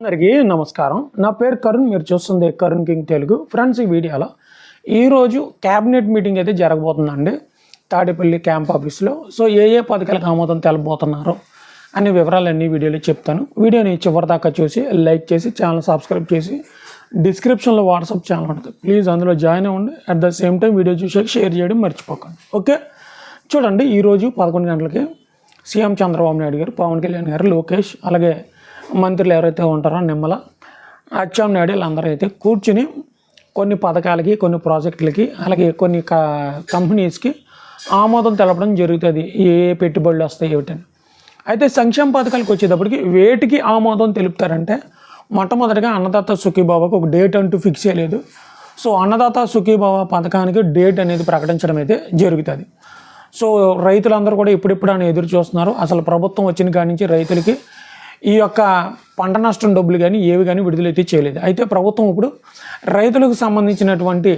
అందరికీ నమస్కారం. నా పేరు కరుణ్ మీరు చూస్తుంది కరుణ్ కింగ్ తెలుగు. ఫ్రెండ్స్ ఈ వీడియోలో ఈరోజు క్యాబినెట్ మీటింగ్ అయితే జరగబోతుందండి. తాడేపల్లి క్యాంప్ ఆఫీస్లో. సో ఏ ఏ పథకాలకు ఆమోదం తెలబోతున్నారు అనే వివరాలన్నీ వీడియోలో చెప్తాను. వీడియోని చివరిదాకా చూసి లైక్ చేసి ఛానల్ సబ్స్క్రైబ్ చేసి డిస్క్రిప్షన్లో వాట్సాప్ ఛానల్ ఉంటుంది. ప్లీజ్ అందులో జాయిన్ అవ్వండి. At the same time video చూసాక షేర్ చేయడం మర్చిపోకండి. ఓకే? చూడండి ఈరోజు పదకొండు గంటలకి సీఎం చంద్రబాబు నాయుడు గారు పవన్ కళ్యాణ్ గారు లోకేష్ అలాగే మంత్రులు ఎవరైతే ఉంటారో నిమ్మల అచ్చాం నాయుడు వీళ్ళందరూ అయితే కూర్చుని కొన్ని పథకాలకి కొన్ని ప్రాజెక్టులకి అలాగే కొన్ని క కంపెనీస్కి ఆమోదం తెలపడం జరుగుతుంది. ఏ ఏ పెట్టుబడులు వస్తాయి ఏమిటని. అయితే సంక్షేమ పథకాలకు వచ్చేటప్పటికి వేటికి ఆమోదం తెలుపుతారంటే మొట్టమొదటిగా అన్నదాత సుఖీబాబాకు ఒక డేట్ అంటూ ఫిక్స్ చేయలేదు. సో అన్నదాత సుఖీబాబా పథకానికి డేట్ అనేది ప్రకటించడం అయితే జరుగుతుంది. సో రైతులందరూ కూడా ఇప్పుడిప్పుడు అని ఎదురు చూస్తున్నారు. అసలు ప్రభుత్వం వచ్చిన కాడి నుంచి రైతులకి ఈ యొక్క పంట నష్టం డబ్బులు కానీ ఏవి కానీ విడుదలైతే చేయలేదు. అయితే ప్రభుత్వం ఇప్పుడు రైతులకు సంబంధించినటువంటి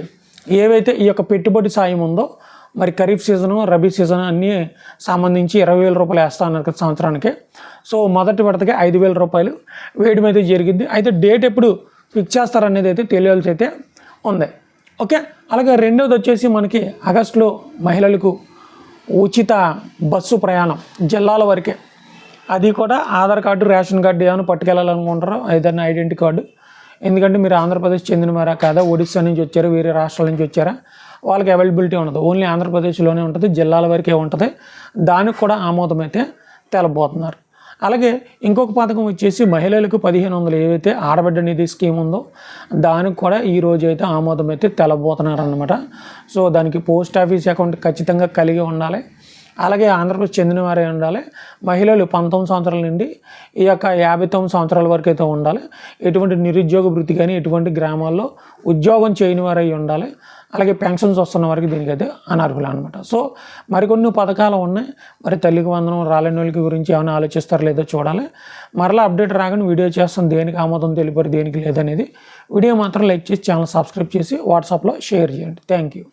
ఏవైతే ఈ యొక్క పెట్టుబడి సాయం ఉందో మరి ఖరీఫ్ సీజను రబీ సీజన్ అన్నీ సంబంధించి ఇరవై వేల రూపాయలు వేస్తా అన్నారు కదా సంవత్సరానికి. సో మొదటి విడతకి ఐదు వేల రూపాయలు వేయడం అయితే జరిగింది. అయితే డేట్ ఎప్పుడు ఫిక్స్ చేస్తారనేది అయితే తెలియాల్సి అయితే ఉంది. ఓకే? అలాగే రెండోది వచ్చేసి మనకి ఆగస్టులో మహిళలకు ఉచిత బస్సు ప్రయాణం జిల్లాల వరకే. అది కూడా ఆధార్ కార్డు రేషన్ కార్డు ఏమైనా పట్టుకెళ్ళాలనుకుంటారో ఏదైనా ఐడెంటిటీ కార్డు. ఎందుకంటే మీరు ఆంధ్రప్రదేశ్ చెందినవారా కాదా ఒడిస్సా నుంచి వచ్చారు వేరే రాష్ట్రాల నుంచి వచ్చారా? వాళ్ళకి అవైలబిలిటీ ఉండదు. ఓన్లీ ఆంధ్రప్రదేశ్లోనే ఉంటుంది జిల్లాల వరకే ఉంటుంది. దానికి కూడా ఆమోదమైతే తెలబోతున్నారు. అలాగే ఇంకొక పథకం వచ్చేసి మహిళలకు పదిహేను వందలు ఏవైతే ఆడబిడ్డ నిధి స్కీమ్ ఉందో దానికి కూడా ఈ రోజు అయితే ఆమోదం అయితే తెలబోతున్నారు అనమాట సో దానికి పోస్ట్ ఆఫీస్ అకౌంట్ ఖచ్చితంగా కలిగి ఉండాలి. అలాగే ఆంధ్రప్రదేశ్ చెందిన వారే ఉండాలి. మహిళలు పంతొమ్మిది సంవత్సరాల నుండి ఈ యొక్క యాభై తొమ్మిది సంవత్సరాల వరకు అయితే ఉండాలి. ఎటువంటి నిరుద్యోగ వృత్తి కానీ ఎటువంటి గ్రామాల్లో ఉద్యోగం చేయని వారై ఉండాలి. అలాగే పెన్షన్స్ వస్తున్న వారికి దీనికైతే అనర్హులు అనమాట సో మరికొన్ని పథకాలు ఉన్నాయి. మరి తల్లికి వందనం రాలేని వాళ్ళకి గురించి ఏమైనా ఆలోచిస్తారో లేదో చూడాలి. మరలా అప్డేట్ రాగానే వీడియో చేస్తాం. దేనికి ఆమోదం తెలిపారు దేనికి లేదనేది. వీడియో మాత్రం లైక్ చేసి ఛానల్ సబ్స్క్రైబ్ చేసి వాట్సాప్లో షేర్ చేయండి. Thank you.